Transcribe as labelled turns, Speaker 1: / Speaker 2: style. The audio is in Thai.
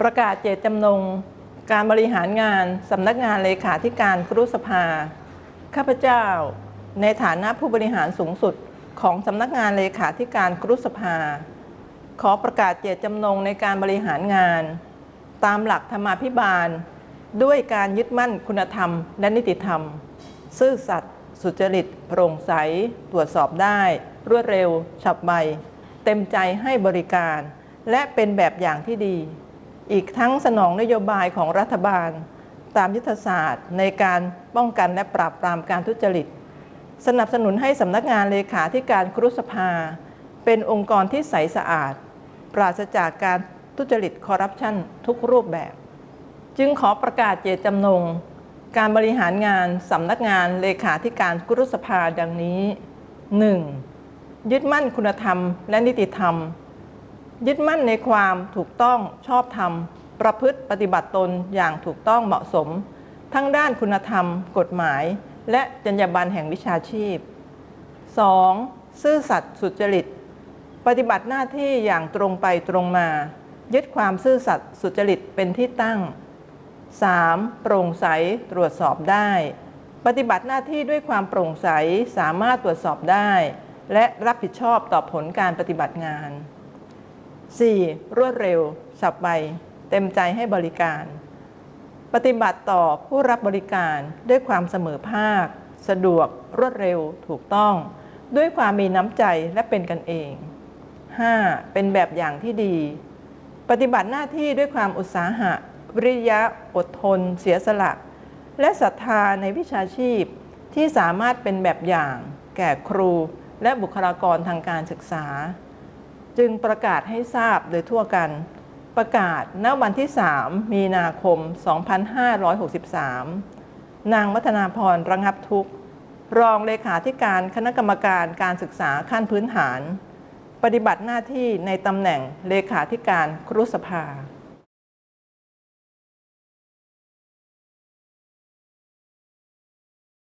Speaker 1: ประกาศเจตจำนง การบริหารงานสำนักงานเลขาธิการครุสภา ข้าพเจ้า ในฐานะผู้บริหารสูงสุดของสำนักงานเลขาธิการครุสภา ขอประกาศเจตจำนงในการบริหารงาน ตามหลักธรรมาภิบาล ด้วยการยึดมั่นคุณธรรม และนิติธรรม ซื่อสัตย์สุจริตโปร่งใส ตรวจสอบได้ รวดเร็ว ฉับไวเต็มใจให้บริการ และเป็นแบบอย่างที่ดี อีกทั้งสนองนโยบายของรัฐบาล ตามยุทธศาสตร์ ในการป้องกันและปราบปรามการทุจริต สนับสนุนให้สำนักงานเลขาธิการครุสภา เป็นองค์กรที่ใสสะอาด ปราศจากการทุจริตคอร์รัปชันทุกรูปแบบ จึงขอประกาศเจตจำนง การบริหารงานสำนักงานเลขาธิการครุสภาดังนี้ 1. ยึดมั่นคุณธรรมและนิติธรรม ยึดมั่นในความถูกต้องชอบธรรม ประพฤติปฏิบัติตนอย่างถูกต้องเหมาะสม ทั้งด้านคุณธรรม กฎหมาย และจรรยาบรรณแห่งวิชาชีพ 2. ซื่อสัตย์สุจริต ปฏิบัติหน้าที่อย่างตรงไปตรงมา ยึดความซื่อสัตย์สุจริตเป็นที่ตั้ง 3. โปร่งใสตรวจสอบได้ ปฏิบัติหน้าที่ด้วยความโปร่งใสสามารถตรวจสอบได้ และรับผิดชอบต่อผลการปฏิบัติงาน 4. รวดเร็ว ฉับไว เต็มใจให้บริการ ปฏิบัติต่อผู้รับบริการด้วยความเสมอภาค สะดวก รวดเร็ว ถูกต้อง ด้วยความมีน้ำใจและเป็นกันเอง 5. เป็นแบบอย่างที่ดี ปฏิบัติหน้าที่ด้วยความอุตสาหะ วิริยะ อดทน เสียสละ และศรัทธาในวิชาชีพ ที่สามารถเป็นแบบอย่าง แก่ครู และบุคลากรทางการศึกษา จึงประกาศให้ทราบโดยทั่วกัน ประกาศณวันที่ 3 มีนาคม 2563 นางวัฒนาพรระงับทุกข์ รองเลขาธิการคณะกรรมการการศึกษาขั้นพื้นฐาน ปฏิบัติหน้าที่ในตำแหน่งเลขาธิการครุสภา